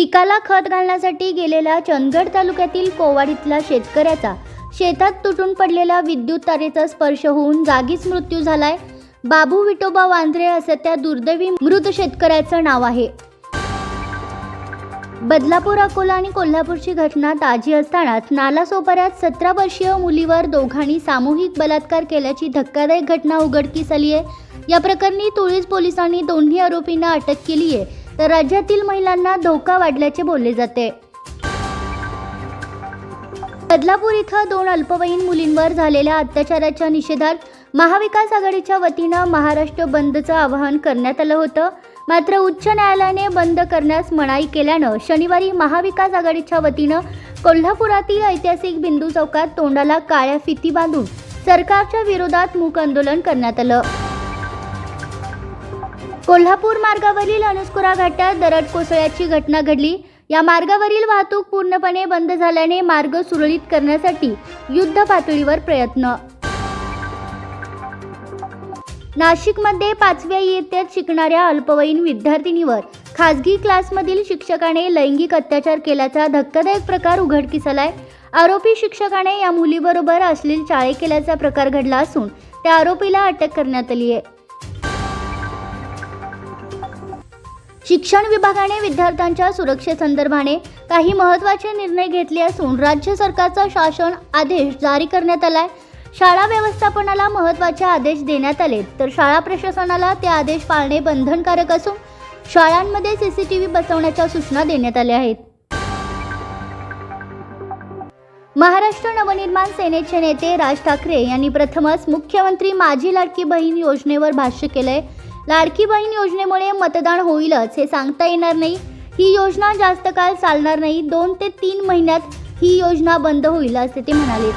पिकाला खत घालण्यासाठी गेलेल्या चंदगड तालुक्यातील कोवाडीतला शेतकऱ्याचा शेतात तुटून पडलेल्या विद्युत तारेचा स्पर्श होऊन जागीच मृत्यू झालाय. बाबू विटोबा वांद्रे असं त्या दुर्दैवी मृत शेतकऱ्याचं नाव आहे. बदलापूर अकोला आणि कोल्हापूरची घटना ताजी असतानाच नालासोपाऱ्यात सतरा वर्षीय मुलीवर दोघांनी सामूहिक बलात्कार केल्याची धक्कादायक घटना उघडकीस आली आहे या प्रकरणी तुळीज पोलिसांनी दोन्ही आरोपींना अटक केली आहे तर राज्यातील महिलांना धोका वाढल्याचे बोलले जाते. बदलापूर इथं दोन अल्पवयीन मुलींवर झालेल्या अत्याचाराच्या निषेधात महाविकास आघाडीच्या वतीनं महाराष्ट्र बंदचं आवाहन करण्यात आलं होतं. मात्र उच्च न्यायालयाने बंद करण्यास मनाई केल्यानं शनिवारी महाविकास आघाडीच्या वतीनं कोल्हापुरातील ऐतिहासिक बिंदू चौकात तोंडाला काळ्या फिती बांधून सरकारच्या विरोधात मूक आंदोलन करण्यात आलं. कोल्हापूर मार्गावरील अनुस्कुरा घाटात दरड कोसळ्याची घटना घडली. या मार्गावरील वाहतूक पूर्णपणे बंद झाल्याने मार्ग सुरळीत करण्यासाठी युद्ध पातळीवर प्रयत्न. नाशिकमध्ये पाचव्या इयत्तेत शिकणाऱ्या अल्पवयीन विद्यार्थिनीवर खासगी क्लासमधील शिक्षकाने लैंगिक अत्याचार केल्याचा धक्कादायक प्रकार उघडकीस आलाय आरोपी शिक्षकाने या मुलीबरोबर अश्लील चाळे केल्याचा प्रकार घडला असून त्या आरोपीला अटक करण्यात आली आहे शिक्षण विभागाने विद्यार्थ्यांच्या सुरक्षेसंदर्भाने काही महत्त्वाचे निर्णय घेतले असून राज्य सरकारचा शासन आदेश जारी करण्यात आलाय. शाळा व्यवस्थापनाला महत्त्वाचे आदेश देण्यात आले तर शाळा प्रशासनाला ते आदेश पाळणे बंधनकारक असून शाळांमध्ये सी सी टी व्ही बसवण्याच्या सूचना देण्यात आल्या आहेत. महाराष्ट्र नवनिर्माण सेनेचे नेते राज ठाकरे यांनी प्रथमच मुख्यमंत्री माझी लाडकी बहीण योजनेवर भाष्य केलंय. लाडकी बहीण योजनेमुळे मतदान होईलच हे सांगता येणार नाही. ही योजना जास्त काळ चालणार नाही. दोन ते तीन महिन्यात ही योजना बंद होईल असे ते म्हणाले.